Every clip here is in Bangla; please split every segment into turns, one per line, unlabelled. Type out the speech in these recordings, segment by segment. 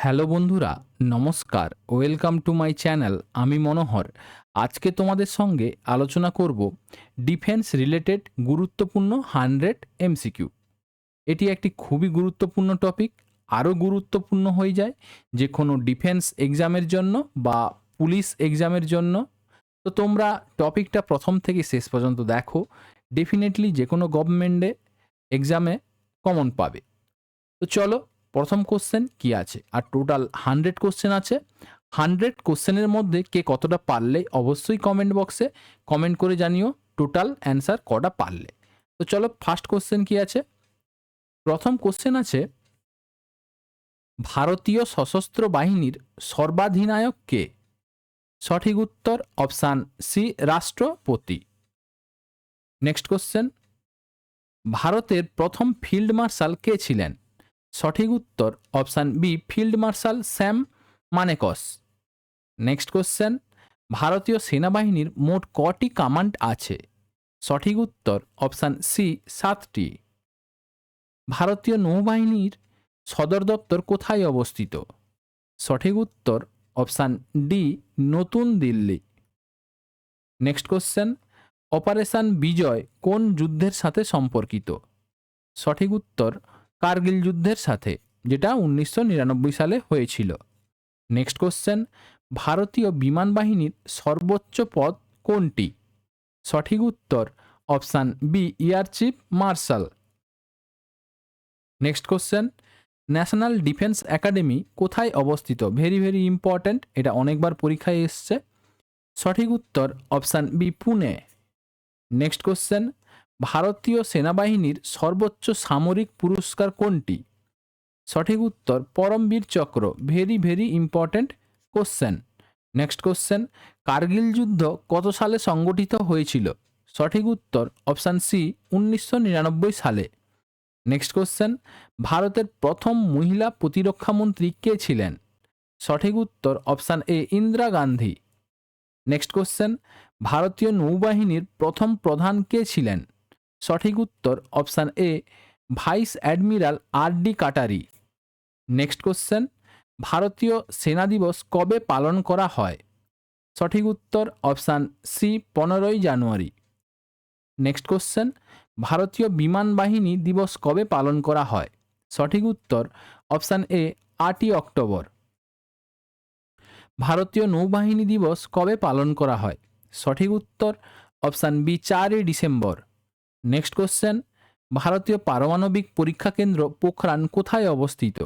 হ্যালো বন্ধুরা, নমস্কার। ওয়েলকাম টু মাই চ্যানেল, আমি মনোহর। আজকে তোমাদের সঙ্গে আলোচনা করব ডিফেন্স রিলেটেড গুরুত্বপূর্ণ হান্ড্রেড এমসিকিউ। এটি একটি খুবই গুরুত্বপূর্ণ টপিক, আরও গুরুত্বপূর্ণ হয়ে যায় যে কোনো ডিফেন্স এক্সামের জন্য বা পুলিশ এক্সামের জন্য। তো তোমরা টপিকটা প্রথম থেকে শেষ পর্যন্ত দেখো, ডেফিনেটলি যে কোনো গভর্নমেন্টে এক্সামে কমন পাবে। তো চলো প্রথম কোশ্চেন কি আছে? আর টোটাল হান্ড্রেড কোশ্চেন আছে। হান্ড্রেড কোশ্চেনের মধ্যে কে কতটা পারলে অবশ্যই কমেন্ট বক্সে কমেন্ট করে জানিও টোটাল অ্যান্সার কটা পারলে। তো চলো ফার্স্ট কোশ্চেন কি আছে? প্রথম কোশ্চেন আছে, ভারতীয় সশস্ত্র বাহিনীর সর্বাধিনায়ক কে? সঠিক উত্তর অপশান সি রাষ্ট্রপতি। নেক্সট কোশ্চেন ভারতের প্রথম ফিল্ড মার্শাল কে ছিলেন? সঠিক উত্তর option B, field marshal Sam Manekshaw. Next question, ভারতীয় সেনাবাহিনীর মোট কটি কামান্ড আছে? সঠিক উত্তর অপশান সি, সাতটি। ভারতীয় নৌবাহিনীর সদর দপ্তর কোথায় অবস্থিত? সঠিক উত্তর অপশান ডি, নতুন Delhi. Next question, operation Vijay কোন যুদ্ধের সাথে সম্পর্কিত? সঠিক উত্তর কার্গিল যুদ্ধের সাথে, যেটা উনিশশো নিরানব্বই সালে হয়েছিল। নেক্সট কোশ্চেন ভারতীয় বিমান বাহিনীর সর্বোচ্চ পদ কোনটি? সঠিক উত্তর option B air chief marshal next question national defence academy কোথায় অবস্থিত? ভেরি ভেরি ইম্পর্ট্যান্ট এটা অনেকবার পরীক্ষায় এসছে। সঠিক উত্তর option B Pune next question ভারতীয় সেনাবাহিনীর সর্বোচ্চ সামরিক পুরস্কার কোনটি? সঠিক উত্তর Param Vir Chakra very very important question next question Kargil যুদ্ধ কত সালে সংগঠিত হয়েছিল? সঠিক উত্তর অপশান সি উনিশশো নিরানব্বই সালে। নেক্সট কোশ্চেন ভারতের প্রথম মহিলা প্রতিরক্ষামন্ত্রী কে ছিলেন? সঠিক উত্তর option A Indira Gandhi. Next question ভারতীয় নৌবাহিনীর প্রথম প্রধান কে ছিলেন? সঠিক উত্তর option A, vice admiral R D Katari. Next question, ভারতীয় সেনা দিবস কবে পালন করা হয়? সঠিক উত্তর অপশান সি, পনেরোই জানুয়ারি। নেক্সট কোশ্চেন, ভারতীয় বিমান বাহিনী দিবস কবে পালন করা হয়? সঠিক উত্তর অপশান এ, আটই অক্টোবর। ভারতীয় নৌবাহিনী দিবস কবে পালন করা হয়? সঠিক উত্তর অপশান বি, চারই ডিসেম্বর। নেক্সট কোশ্চেন ভারতীয় পারমাণবিক পরীক্ষা কেন্দ্র পোখরান কোথায় অবস্থিত?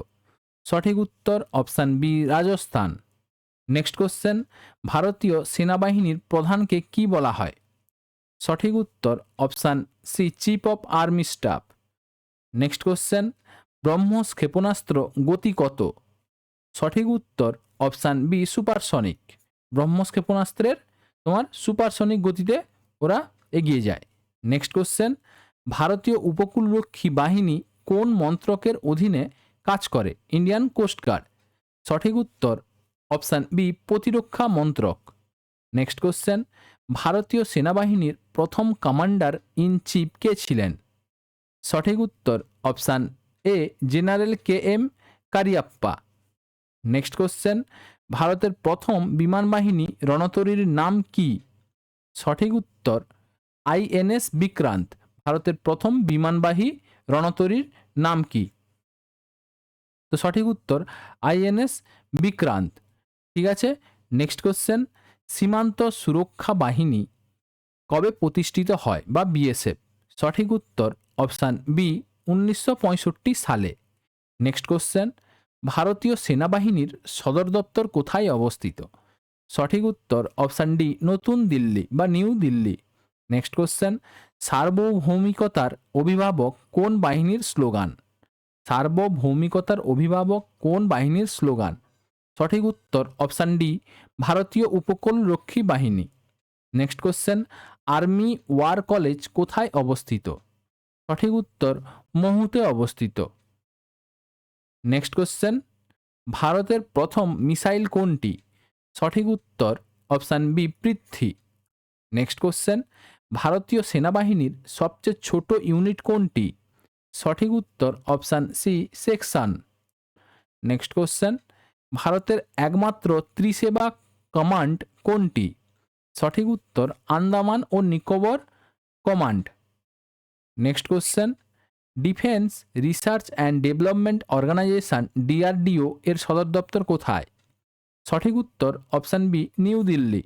সঠিক উত্তর option B Rajasthan. Next question ভারতীয় সেনাবাহিনীর প্রধানকে কি বলা হয়? সঠিক উত্তর option C chief of army staff next question BrahMos ক্ষেপণাস্ত্র গতি কত? সঠিক উত্তর অপশান বি সুপারসনিক ব্রহ্মস ক্ষেপণাস্ত্রের তোমার সুপারসনিক গতিতে ওরা এগিয়ে যায়। নেক্সট কোশ্চেন ভারতীয় উপকূলরক্ষী বাহিনী কোন মন্ত্রকের অধীনে কাজ করে? ইন্ডিয়ান কোস্টগার্ড সঠিক উত্তর অপশান বি প্রতিরক্ষা মন্ত্রক। নেক্সট কোশ্চেন ভারতীয় সেনাবাহিনীর প্রথম কমান্ডার ইন চিফ কে ছিলেন? সঠিক উত্তর option A general K M, Cariappa. Next question ভারতের প্রথম বিমান বাহিনী রণতরীর নাম কি? সঠিক উত্তর আইএনএস বিক্রান্ত, ভারতের প্রথম বিমানবাহী রণতরীর নাম কি? তো সঠিক উত্তর, আইএনএস বিক্রান্ত। ঠিক আছে নেক্সট কোশ্চেন সীমান্ত সুরক্ষা বাহিনী কবে প্রতিষ্ঠিত হয় বা বিএসএফ? সঠিক উত্তর অপশান বি উনিশশো পঁয়ষট্টি সালে। নেক্সট কোশ্চেন ভারতীয় সেনাবাহিনীর সদর দপ্তর কোথায় অবস্থিত? সঠিক উত্তর অপশান ডি নতুন দিল্লি বা নিউ দিল্লি। নেক্সট কোশ্চেন সার্বভৌমিকতার অভিভাবক কোন বাহিনীর স্লোগান? সার্বভৌমিকতার অভিভাবক কোন বাহিনীর স্লোগান? সঠিক উত্তর অপশান ডি ভারতীয় উপকূলরক্ষী বাহিনী। Next question army war college কোথায় অবস্থিত? সঠিক উত্তর, মহুতে অবস্থিত। নেক্সট কোশ্চেন ভারতের প্রথম মিসাইল কোনটি? সঠিক উত্তর option B Prithvi. Next question ভারতীয় সেনাবাহিনীর সবচেয়ে ছোট ইউনিট কোনটি? সঠিক উত্তর option C, section. Next question, ভারতের একমাত্র ত্রিসেবা কমান্ড কোনটি? সঠিক উত্তর আন্দামান ও Nicobar command. Next question, defence research and development organisation DRDO এর সদর দপ্তর কোথায়? সঠিক উত্তর অপশান বি, নিউ দিল্লি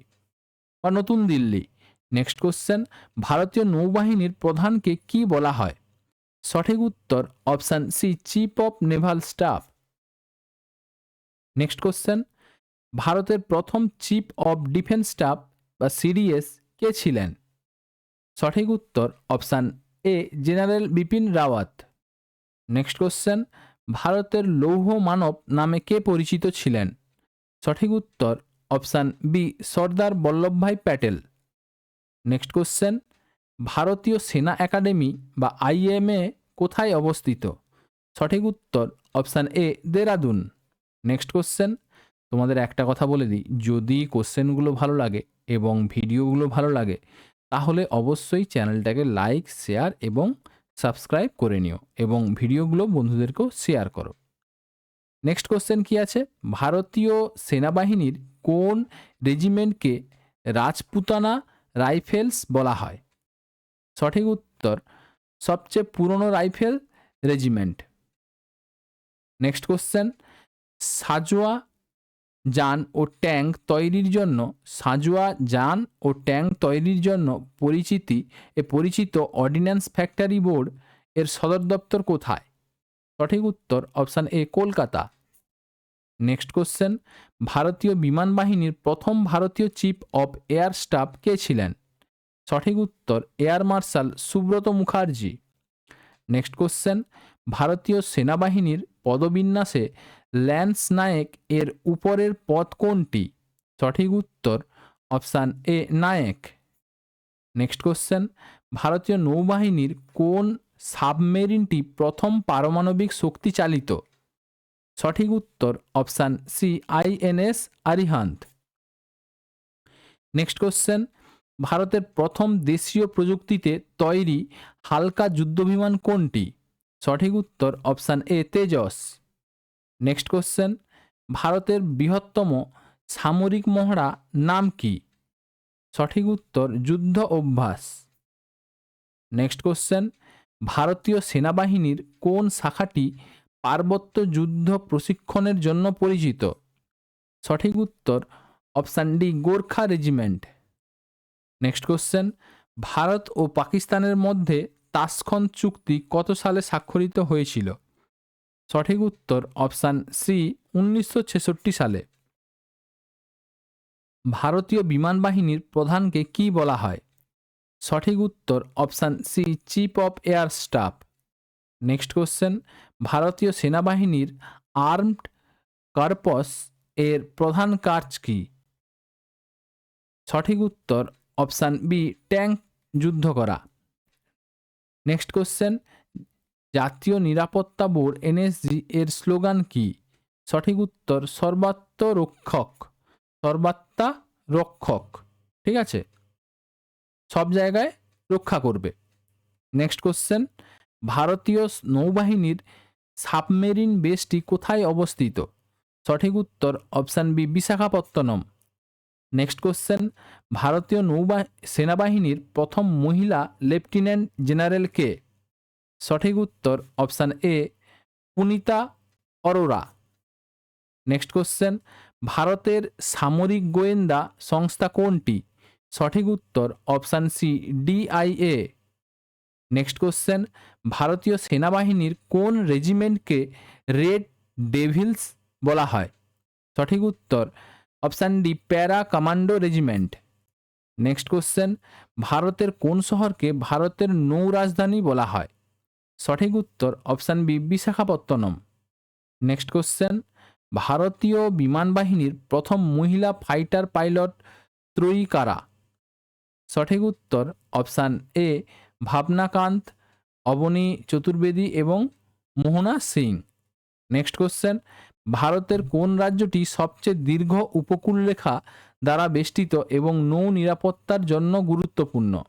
বা নতুন দিল্লি। নেক্সট কোশ্চেন ভারতীয় নৌবাহিনীর প্রধানকে কি বলা হয়? সঠিক উত্তর option C chief of naval staff next question ভারতের প্রথম চিফ অফ ডিফেন্স স্টাফ বা সিডিএস কে ছিলেন? সঠিক উত্তর option A general Bipin Rawat next question ভারতের লৌহ মানব নামে কে পরিচিত ছিলেন? সঠিক উত্তর option B Sardar Vallabhbhai Patel. Next question ভারতীয় সেনা একাডেমি বা আইএমএ কোথায় অবস্থিত? সঠিক উত্তর option A, Dehradun. Next question তোমাদের একটা কথা বলে দিই। যদি কোশ্চেনগুলো ভালো লাগে এবং ভিডিওগুলো ভালো লাগে, তাহলে অবশ্যই চ্যানেলটাকে লাইক শেয়ার এবং সাবস্ক্রাইব করে নিও এবং ভিডিওগুলো বন্ধুদেরকেও শেয়ার করো। নেক্সট কোশ্চেন কি আছে? ভারতীয় সেনাবাহিনীর কোন রেজিমেন্টকে রাজপুতানা রাইফেলস বলা হয়। সঠিক উত্তর, সবচেয়ে পুরনো রাইফেল রেজিমেন্ট। নেক্সট কোশ্চেন, সাজোয়া যান ও ট্যাঙ্ক তৈরির জন্য, সাজোয়া যান ও ট্যাঙ্ক তৈরির জন্য পরিচিতি এ পরিচিত অর্ডিন্যান্স ফ্যাক্টরি বোর্ড এর সদর দপ্তর কোথায়? সঠিক উত্তর, option A, Kolkata. Next question ভারতীয় বিমান বাহিনীর প্রথম ভারতীয় চিফ অফ এয়ার স্টাফ কে ছিলেন? সঠিক উত্তর air marshal Subroto Mukherjee. Next question ভারতীয় সেনাবাহিনীর পদবিন্যাসে ল্যান্স নায়েক এর উপরের পদ কোনটি? সঠিক উত্তর option A Naik. Next question ভারতীয় নৌবাহিনীর কোন সাবমেরিনটি প্রথম পারমাণবিক শক্তি চালিত? সঠিক উত্তর option C, INS Arihant. Next question, ভারতের প্রথম দেশীয় প্রযুক্তিতে তৈরি হালকা যুদ্ধবিমান কোনটি? সঠিক উত্তর option A, Tejas. Next question, ভারতের বৃহত্তম সামরিক মহড়া নাম কি? সঠিক উত্তর, যুদ্ধ অভ্যাস। নেক্সট কোশ্চেন, ভারতীয় সেনাবাহিনীর কোন শাখাটি পার্বত্য যুদ্ধ প্রশিক্ষণের জন্য পরিচিত। সঠিক উত্তর option D, Gorkha regiment. Next question, Bharat ও পাকিস্তানের মধ্যে তাসখন চুক্তি কত সালে স্বাক্ষরিত হয়েছিল? সঠিক উত্তর অপশান সি, উনিশশো ছেষট্টি সালে। ভারতীয় বিমান বাহিনীর প্রধানকে কি বলা হয়? সঠিক উত্তর option C, chief of air staff. Next question ভারতীয় সেনাবাহিনীর আর্মড কার্পস এর প্রধান কাজ কি? সঠিক উত্তর অপশান বি ট্যাঙ্ক যুদ্ধ করা। নেক্সট কোশ্চেন জাতীয় নিরাপত্তা বোর্ড এনএসজি এর স্লোগান কি? সঠিক উত্তর, সর্বাত্ম রক্ষক। সর্বাত্মা রক্ষক। ঠিক আছে? সব জায়গায় রক্ষা করবে। নেক্সট কোশ্চেন ভারতীয় নৌবাহিনীর সাবমেরিন বেসটি কোথায় অবস্থিত? সঠিক উত্তর option B, Visakhapatnam. Next question, ভারতীয় নৌবা সেনাবাহিনীর প্রথম মহিলা লেফটেন্যান্ট জেনারেল কে? সঠিক উত্তর option A, Punita Arora. Next question, ভারতের সামরিক গোয়েন্দা সংস্থা কোনটি? সঠিক উত্তর option C, DIA. Next question ভারতীয় সেনাবাহিনীর কোন রেজিমেন্টকে রেড ডেভিলস বলা হয়? সঠিক উত্তর option D para commando regiment next question ভারতের কোন শহরকে ভারতের নৌ রাজধানী বলা হয়? সঠিক উত্তর option B Visakhapatnam. Next question ভারতীয় বিমান বাহিনীর প্রথম মহিলা ফাইটার পাইলট ত্রয়ী কারা? সঠিক উত্তর অপশান এ ভাবনাকান্ত, অবনী চতুর্বেদী এবং মোহনা সিং। নেক্সট কোশ্চেন ভারতের কোন রাজ্যটি সবচেয়ে দীর্ঘ উপকূলরেখা দ্বারা বেষ্টিত এবং নৌ নিরাপত্তার জন্য গুরুত্বপূর্ণ?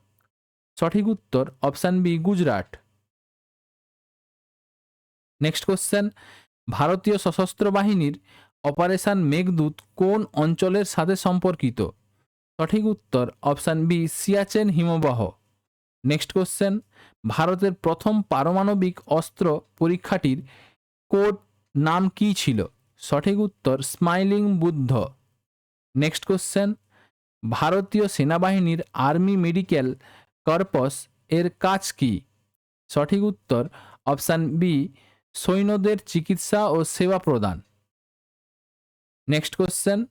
সঠিক উত্তর option B Gujarat. Next question ভারতীয় সশস্ত্র বাহিনীর অপারেশন মেঘদূত কোন অঞ্চলের সাথে সম্পর্কিত? সঠিক উত্তর অপশান বি সিয়াচেন হিমবাহ। নেক্সট কোশ্চেন ভারতের প্রথম পারমাণবিক অস্ত্র পরীক্ষাটির কোড নাম কী ছিল? সঠিক উত্তর, স্মাইলিং বুদ্ধ। নেক্সট কোশ্চেন ভারতীয় সেনাবাহিনীর আর্মি মেডিকেল কর্পস এর কাজ কি? সঠিক উত্তর, অপশান বি সৈন্যদের চিকিৎসা ও সেবা প্রদান। নেক্সট কোশ্চেন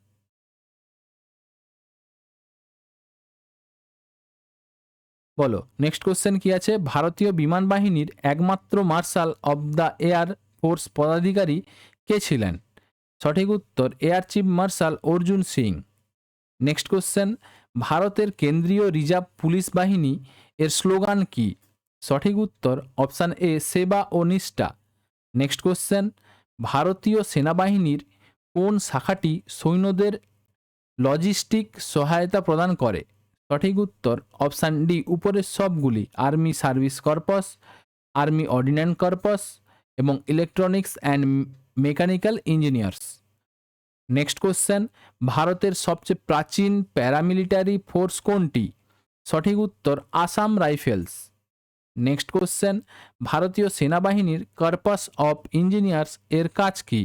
বলো নেক্সট কোশ্চেন কি আছে? ভারতীয় বিমান বাহিনীর একমাত্র marshal of the air force পদাধিকারী কে ছিলেন? সঠিক উত্তর air chief marshal Arjan Singh. Next question ভারতের কেন্দ্রীয় রিজার্ভ পুলিশ বাহিনী এর স্লোগান কি? সঠিক উত্তর অপশান এ সেবা ও নিষ্ঠা। নেক্সট কোশ্চেন ভারতীয় সেনাবাহিনীর কোন শাখাটি সৈন্যদের লজিস্টিক সহায়তা প্রদান করে? সঠিক উত্তর অপশান ডি, উপরের সবগুলি army service corps, army ordnance corps এবং electronics and mechanical engineers. Next question, ভারতের সবচেয়ে প্রাচীন প্যারামিলিটারি ফোর্স কোনটি? সঠিক উত্তর আসাম রাইফেলস। নেক্সট কোশ্চেন, ভারতীয় সেনাবাহিনীর কর্পাস অফ ইঞ্জিনিয়ার্স এর কাজ কি?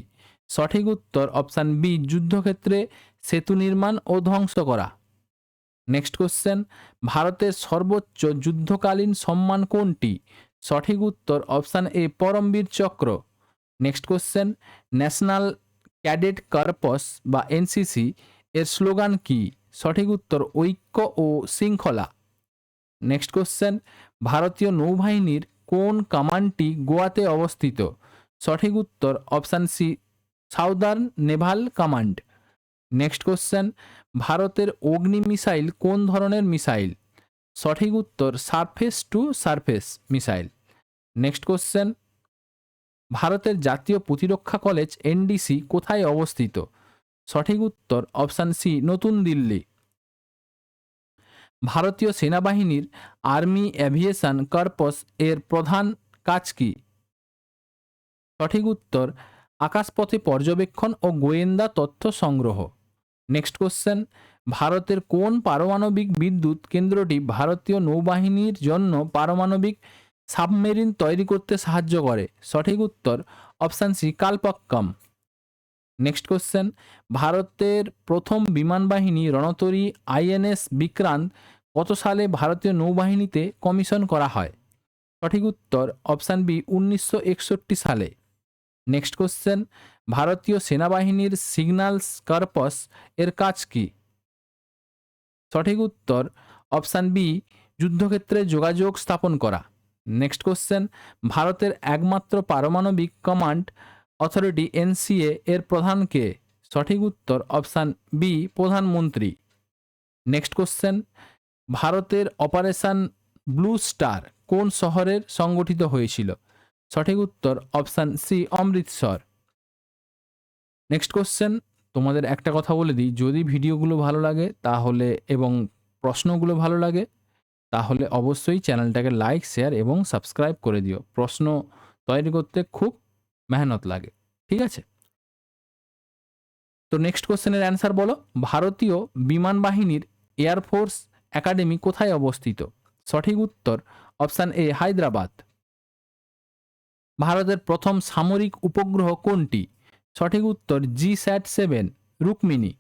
সঠিক উত্তর অপশান বি, যুদ্ধক্ষেত্রে সেতু নির্মাণ ও ধ্বংস করা। নেক্সট কোশ্চেন ভারতের সর্বোচ্চ যুদ্ধকালীন সম্মান কোনটি? সঠিক উত্তর option A Param Vir Chakra. Next question national cadet corps বা এনসিসি এর স্লোগান কি? সঠিক উত্তর ঐক্য ও শৃঙ্খলা। নেক্সট কোশ্চেন ভারতীয় নৌবাহিনীর কোন কামানটি গোয়াতে অবস্থিত? সঠিক উত্তর option C southern naval command. Next question ভারতের অগ্নি মিসাইল কোন ধরনের মিসাইল? সঠিক উত্তর, surface to surface missile. Next question. ভারতের জাতীয় প্রতিরক্ষা কলেজ, এনডিসি, কোথায় অবস্থিত? সঠিক উত্তর, অপশান সি, নতুন দিল্লি। ভারতীয় সেনাবাহিনীর আর্মি অ্যাভিয়েশন কর্পস এর প্রধান কাজ কি? সঠিক উত্তর, আকাশপথে পর্যবেক্ষণ ও গোয়েন্দা তথ্য সংগ্রহ। নেক্সট কোশ্চেন ভারতের কোন পারমাণবিক বিদ্যুৎ কেন্দ্রটি ভারতীয় নৌবাহিনীর জন্য পারমাণবিক সাবমেরিন তৈরি করতে সাহায্য করে? সঠিক উত্তর option C Kalpakkam. Next question ভারতের প্রথম বিমান বাহিনী রণতরী আইএনএস বিক্রান্ত কত সালে ভারতীয় নৌবাহিনীতে কমিশন করা হয়? সঠিক উত্তর অপশান বি উনিশশো একষট্টি সালে। নেক্সট কোশ্চেন ভারতীয় সেনাবাহিনীর সিগন্যালস কর্পস এর কাজ কি? সঠিক উত্তর, অপশান বি, যুদ্ধক্ষেত্রে যোগাযোগ স্থাপন করা। নেক্সট কোশ্চেন, ভারতের একমাত্র পারমাণবিক কমান্ড অথরিটি এনসিএ এর প্রধান কে? সঠিক উত্তর, অপশান বি, প্রধানমন্ত্রী। নেক্সট কোশ্চেন, ভারতের অপারেশন ব্লু স্টার কোন শহরের সংগঠিত হয়েছিল? সঠিক উত্তর, option C, Amritsar. Next question তোমাদের একটা কথা বলে দিই। যদি ভিডিওগুলো ভালো লাগে, তাহলে এবং প্রশ্নগুলো ভালো লাগে, তাহলে অবশ্যই চ্যানেলটাকে লাইক শেয়ার এবং সাবস্ক্রাইব করে দিও। প্রশ্ন তৈরি করতে খুব মেহনত লাগে। ঠিক আছে? তো নেক্সট কোশ্চেনের অ্যান্সার বলো। ভারতীয় বিমান বাহিনীর এয়ারফোর্স একাডেমি কোথায় অবস্থিত? সঠিক উত্তর অপশান এ হায়দ্রাবাদ। ভারতের প্রথম সামরিক উপগ্রহ কোনটি? সঠিক উত্তর GSAT seven Rukmini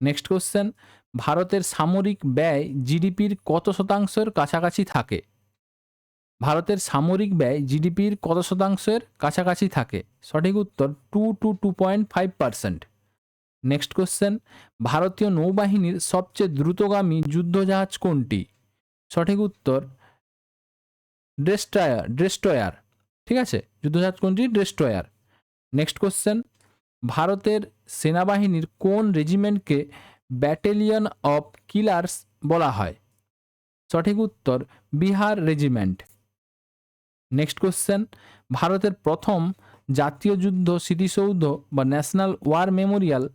next question ভারতের সামরিক ব্যয় জিডিপির কত শতাংশের কাছাকাছি থাকে? ভারতের সামরিক ব্যয় জিডিপির কত শতাংশের কাছাকাছি থাকে? সঠিক উত্তর two two two point five percent. Next question ভারতীয় নৌবাহিনীর সবচেয়ে দ্রুতগামী যুদ্ধজাহাজ কোনটি? সঠিক উত্তর ড্রেস্ট্রয়ার ড্রেস্ট্রয়ার। ঠিক আছে? যুদ্ধজাহাজ কোনটি? ড্রেস্ট্রয়ার। নেক্সট কোশ্চেন ভারতের সেনাবাহিনীর কোন রেজিমেন্টকে ব্যাটালিয়ন অফ কিলার্স বলা হয়? সঠিক উত্তর, বিহার রেজিমেন্ট নেক্সট কোশ্চেন ভারতের প্রথম জাতীয় যুদ্ধ স্মৃতিসৌধ বা ন্যাশনাল ওয়ার মেমোরিয়াল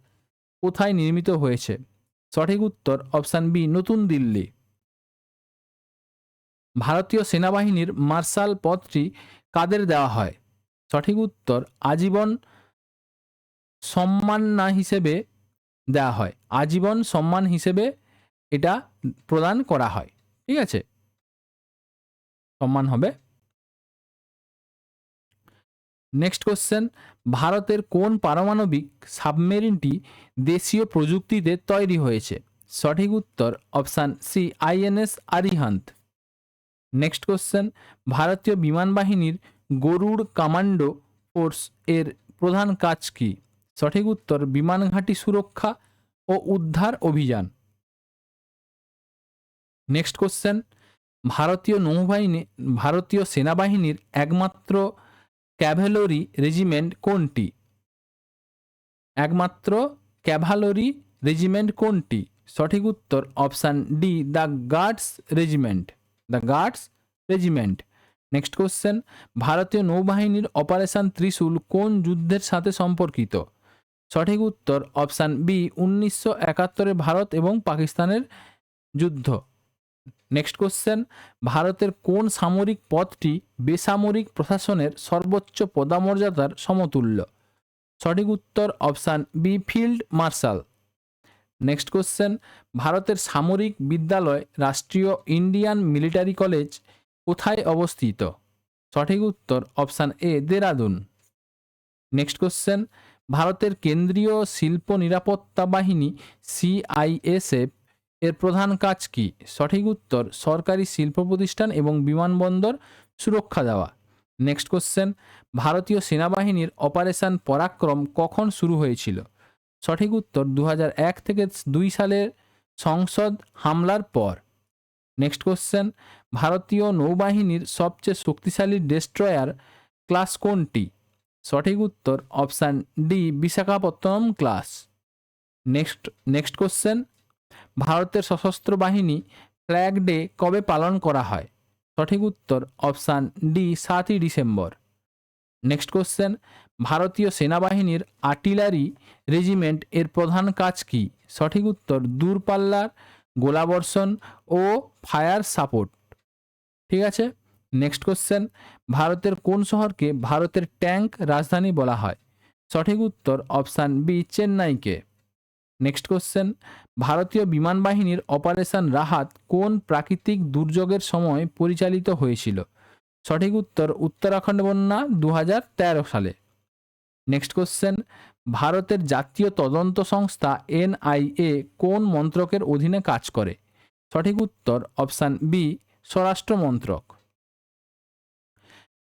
কোথায় নির্মিত হয়েছে? সঠিক উত্তর অপশান বি নতুন দিল্লি. ভারতীয় সেনাবাহিনীর মার্শাল পদটি কাদের দেওয়া হয়? সঠিক উত্তর আজীবন সম্মান না হিসেবে দেওয়া হয়। আজীবন সম্মান হিসেবে এটা প্রদান করা হয়। ঠিক আছে? সম্মান হবে। নেক্সট কোশ্চেন ভারতের কোন পারমাণবিক সাবমেরিনটি দেশীয় প্রযুক্তিতে তৈরি হয়েছে? সঠিক উত্তর option C INS Arihant. Next question ভারতীয় বিমান বাহিনীর গরুড় কমান্ডো ফোর্স এর প্রধান কাজ কি? সঠিক উত্তর, বিমান ঘাঁটি সুরক্ষা ও উদ্ধার অভিযান। নেক্সট কোশ্চেন ভারতীয় নৌবাহিনী, ভারতীয় সেনাবাহিনীর একমাত্র ক্যাভেলরি রেজিমেন্ট কোনটি? একমাত্র ক্যাভালরি রেজিমেন্ট কোনটি? সঠিক উত্তর, option D, the guards regiment. The guards regiment. Next question ভারতীয় নৌবাহিনীর অপারেশন ত্রিশূল কোন যুদ্ধের সাথে সম্পর্কিত? সঠিক উত্তর অপশান বি উনিশশো একাত্তরে ভারত এবং পাকিস্তানের যুদ্ধ। নেক্সট কোশ্চেন ভারতের কোন সামরিক পদটি বেসামরিক প্রশাসনের সর্বোচ্চ পদামর্যাদার সমতুল্য? সঠিক উত্তর option B field marshal next question ভারতের সামরিক বিদ্যালয় রাষ্ট্রীয় ইন্ডিয়ান মিলিটারি কলেজ কোথায় অবস্থিত? সঠিক উত্তর option A, Dehradun. Next question, ভারতের কেন্দ্রীয় শিল্প নিরাপত্তা বাহিনী, সিআইএসএফ, এর প্রধান কাজ কি? সঠিক উত্তর, সরকারি শিল্প প্রতিষ্ঠান এবং বিমানবন্দর সুরক্ষা দেওয়া। নেক্সট কোশ্চেন, ভারতীয় সেনাবাহিনীর অপারেশন পরাক্রম কখন শুরু হয়েছিল? সঠিক উত্তর দু হাজার এক থেকে দুই সালের সংসদ হামলার পর। নেক্সট কোশ্চেন ভারতীয় নৌবাহিনীর সবচেয়ে শক্তিশালী ডেস্ট্রয়ার ক্লাস কোনটি? সঠিক উত্তর option D, Visakhapatnam class. Next next question. ভারতের সশস্ত্র বাহিনী ফ্ল্যাগ ডে কবে পালন করা হয়? সঠিক উত্তর অপশান ডি, সাতই ডিসেম্বর। Next question. ভারতীয় সেনাবাহিনীর আর্টিলারি রেজিমেন্ট এর প্রধান কাজ কি? সঠিক উত্তর দূরপাল্লার গোলাবর্ষণ ও ফায়ার সাপোর্ট। ঠিক আছে? নেক্সট কোশ্চেন ভারতের কোন শহরকে ভারতের ট্যাঙ্ক রাজধানী বলা হয়? সঠিক উত্তর অপশান বি চেন্নাইকে। নেক্সট কোশ্চেন ভারতীয় বিমান বাহিনীর অপারেশন রাহাত কোন প্রাকৃতিক দুর্যোগের সময় পরিচালিত হয়েছিল? সঠিক উত্তর উত্তরাখণ্ড বন্যা দু হাজার তেরো সালে। নেক্সট কোশ্চেন ভারতের জাতীয় তদন্ত সংস্থা এনআইএ কোন মন্ত্রকের অধীনে কাজ করে? সঠিক উত্তর অপশান বি স্বরাষ্ট্র মন্ত্রক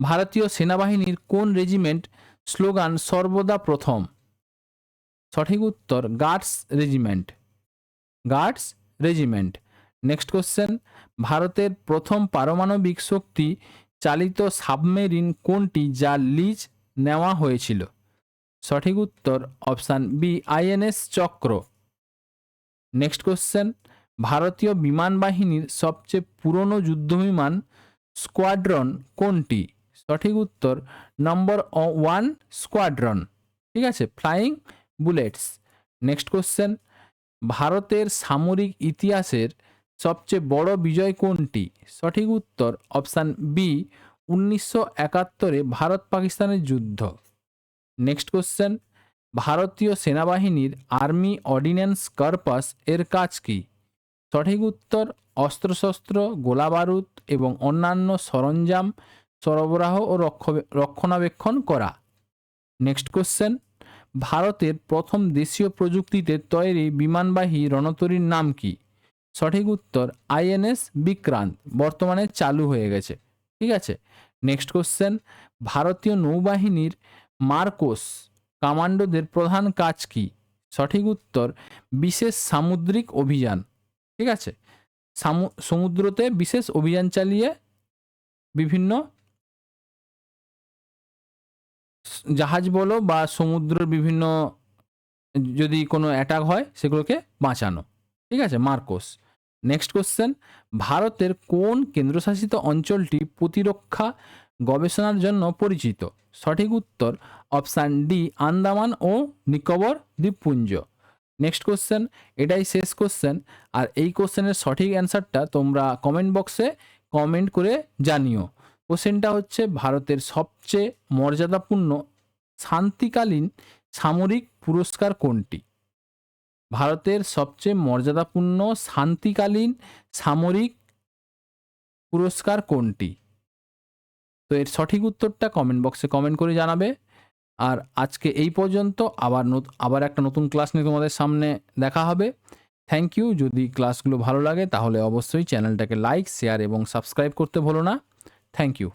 ভারতীয় সেনাবাহিনীর কোন রেজিমেন্ট স্লোগান সর্বদা প্রথম? সঠিক উত্তর, guards regiment. Guards regiment. Next question, ভারতের প্রথম পারমাণবিক শক্তি চালিত সাবমেরিন কোনটি যা লিজ নেওয়া হয়েছিল? সঠিক উত্তর, option B, INS Chakra. Next question ভারতীয় বিমান বাহিনীর সবচেয়ে পুরনো যুদ্ধবিমান স্কোয়াড্রন কোনটি? সঠিক উত্তর নম্বর ওয়ান স্কোয়াড্রন। ঠিক আছে, ফ্লাইং বুলেটস। Next question. ভারতের সামরিক ইতিহাসের সবচেয়ে বড় বিজয় কোনটি? সঠিক উত্তর অপশান বি, উনিশশো একাত্তরে ভারত পাকিস্তানের যুদ্ধ। Next question. ভারতীয় সেনাবাহিনীর আর্মি অর্ডিন্যান্স কর্পাস এর কাজ কি? সঠিক উত্তর অস্ত্রশস্ত্র, গোলাবারুদ এবং অন্যান্য সরঞ্জাম সরবরাহ ও রক্ষণাবেক্ষণ করা। নেক্সট কোশ্চেন ভারতের প্রথম দেশীয় প্রযুক্তিতে তৈরি বিমানবাহী রণতরীর নাম কি? সঠিক উত্তর, আইএনএস বিক্রান্ত। বর্তমানে চালু হয়ে গেছে। ঠিক আছে? নেক্সট কোশ্চেন ভারতীয় নৌবাহিনীর মার্কোস কমান্ডোদের প্রধান কাজ কি? সঠিক উত্তর, বিশেষ সামুদ্রিক অভিযান। ঠিক আছে? সমুদ্রতে বিশেষ অভিযান চালিয়ে বিভিন্ন জাহাজ বলো বা সমুদ্রের বিভিন্ন যদি কোনো অ্যাটাক হয়, সেগুলোকে বাঁচানো। ঠিক আছে? মার্কোস। নেক্সট কোশ্চেন ভারতের কোন কেন্দ্রশাসিত অঞ্চলটি প্রতিরক্ষা গবেষণার জন্য পরিচিত? সঠিক উত্তর অপশান ডি আন্দামান ও নিকোবর দ্বীপপুঞ্জ। নেক্সট কোশ্চেন, এটাই শেষ কোশ্চেন। আর এই কোশ্চেনের সঠিক অ্যান্সারটা তোমরা কমেন্ট বক্সে কমেন্ট করে জানিও। কোশ্চেনটা হচ্ছে, ভারতের সবচেয়ে মর্যাদাপূর্ণ শান্তিকালীন সামরিক পুরস্কার কোনটি? ভারতের সবচেয়ে মর্যাদাপূর্ণ শান্তিকালীন সামরিক পুরস্কার কোনটি? তো এর সঠিক উত্তরটা কমেন্ট বক্সে কমেন্ট করে জানাবে। আর আজকে এই পর্যন্ত। আবার আবার একটা নতুন ক্লাস নিয়ে তোমাদের সামনে দেখা হবে। থ্যাংক ইউ যদি ক্লাসগুলো ভালো লাগে তাহলে অবশ্যই চ্যানেলটাকে লাইক শেয়ার এবং সাবস্ক্রাইব করতে ভুলো না। Thank you